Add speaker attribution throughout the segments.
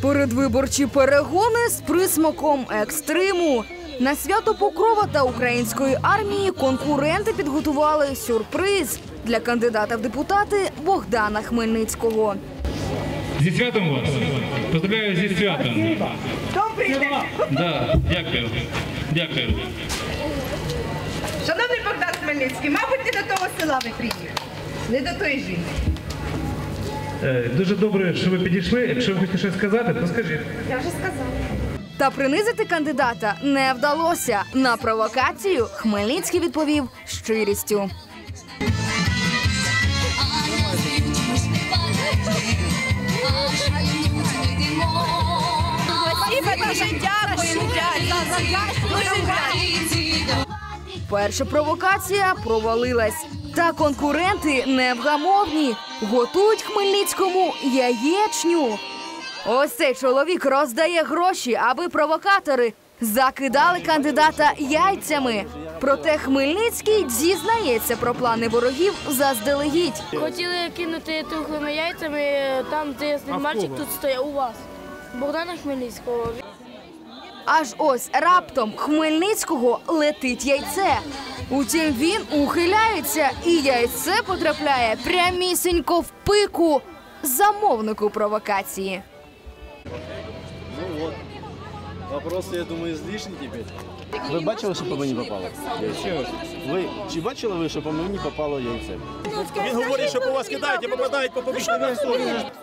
Speaker 1: Передвиборчі перегони з присмаком екстриму. На свято Покрова та української армії конкуренти підготували сюрприз для кандидата в депутати Богдана Хмельницького.
Speaker 2: Зі святом вас. Поздравляю зі святом. Да, дякую. Дякую.
Speaker 3: Шановний Богдан Хмельницький, мабуть, не до того села ви приїхали, не до тої жінки.
Speaker 2: Е, Дуже добре, що ви підійшли. Якщо ви хочете щось сказати, то скажіть.
Speaker 3: Я вже сказала.
Speaker 1: Та принизити кандидата не вдалося. На провокацію Хмельницький відповів щирістю. Перша провокація провалилась. Та конкуренти невгамовні. Готують Хмельницькому яєчню. Ось цей чоловік роздає гроші, аби провокатори закидали кандидата яйцями. Проте Хмельницький зізнається про плани ворогів заздалегідь.
Speaker 4: Хотіли кинути тухлими яйцями там, де я мальчик тут стояв у вас. Богдана Хмельницького.
Speaker 1: Аж ось раптом Хмельницького летить яйце. Утім, він ухиляється, і яйце потрапляє прямісінько в пику замовнику провокації.
Speaker 5: Вот. Я думаю, излишни теперь. Ви бачили, що по мені попало? Ви чи бачили ви, що по мені попало яйце? Він говорить, що по вас кидають і попадають по публічному місту.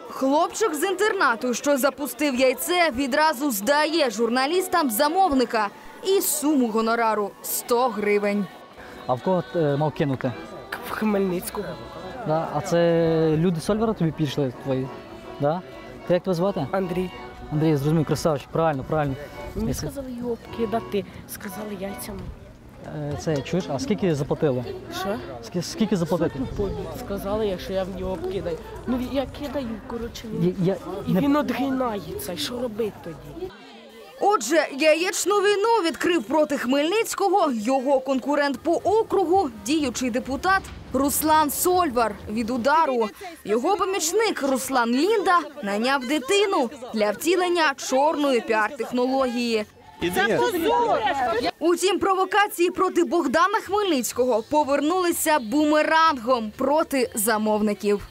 Speaker 1: Хлопчик з інтернату, що запустив яйце, відразу здає журналістам замовника і суму гонорару 100 гривень.
Speaker 6: А в кого е, мав кинути?
Speaker 7: В Хмельницького.
Speaker 6: Да? А це люди Сольвера тобі пішли твої? Да? Ти як тебе звати?
Speaker 7: Андрій.
Speaker 6: Андрій, зрозумів, красавчик, правильно, правильно.
Speaker 7: Мені
Speaker 6: Якщо-
Speaker 7: сказали його дати, сказали яйцями.
Speaker 6: Е, Це чуєш, а скільки заплатили?
Speaker 7: Що?
Speaker 6: Скільки, скільки заплатити?
Speaker 7: Повід. Сказали, якщо я в нього кидаю. Ну я кидаю, коротше, він.
Speaker 6: Я, я,
Speaker 7: І
Speaker 6: не-
Speaker 7: він одгинається. І що робити тоді?
Speaker 1: Отже, яєчну війну відкрив проти Хмельницького його конкурент по округу, діючий депутат Руслан Сольвар від удару. Його помічник Руслан Лінда наняв дитину для втілення чорної піар-технології. Утім, провокації проти Богдана Хмельницького повернулися бумерангом проти замовників.